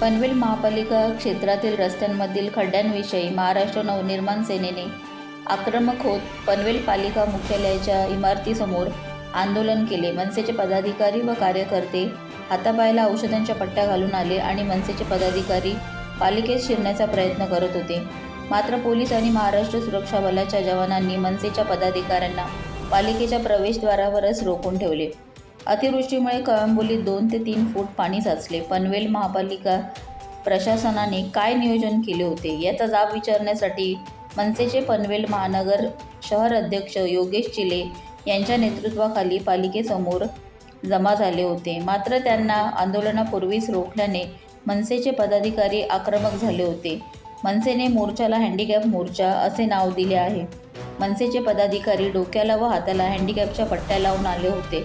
पनवेल महापालिका क्षेत्रातील रस्त्यांमधील खड्ड्यांविषयी महाराष्ट्र नवनिर्माण सेनेने आक्रमक होत पनवेल पालिका मुख्यालयाच्या इमारतीसमोर आंदोलन केले. मनसेचे पदाधिकारी व कार्यकर्ते हातापायाला औषधांच्या पट्ट्या घालून आले आणि मनसेचे पदाधिकारी पालिकेत शिरण्याचा प्रयत्न करत होते. मात्र पोलीस आणि महाराष्ट्र सुरक्षा बलाच्या जवानांनी मनसेच्या पदाधिकाऱ्यांना पालिकेच्या प्रवेशद्वारावरच रोखून ठेवले. अतिवृष्टीमुळे कळंबोलीत दोन ते तीन फूट पाणी साचले. पनवेल महापालिका प्रशासनाने काय नियोजन केले होते याचा जाब विचारण्यासाठी मनसेचे पनवेल महानगर शहर अध्यक्ष योगेश चिले यांच्या नेतृत्वाखाली पालिकेसमोर जमा झाले होते. मात्र त्यांना आंदोलनापूर्वीच रोखल्याने मनसेचे पदाधिकारी आक्रमक झाले होते. मनसेने मोर्चाला हँडिकॅप मोर्चा असे नाव दिले आहे. मनसेचे पदाधिकारी डोक्याला व हाताला हँडिकॅपच्या पट्ट्या लावून आले होते.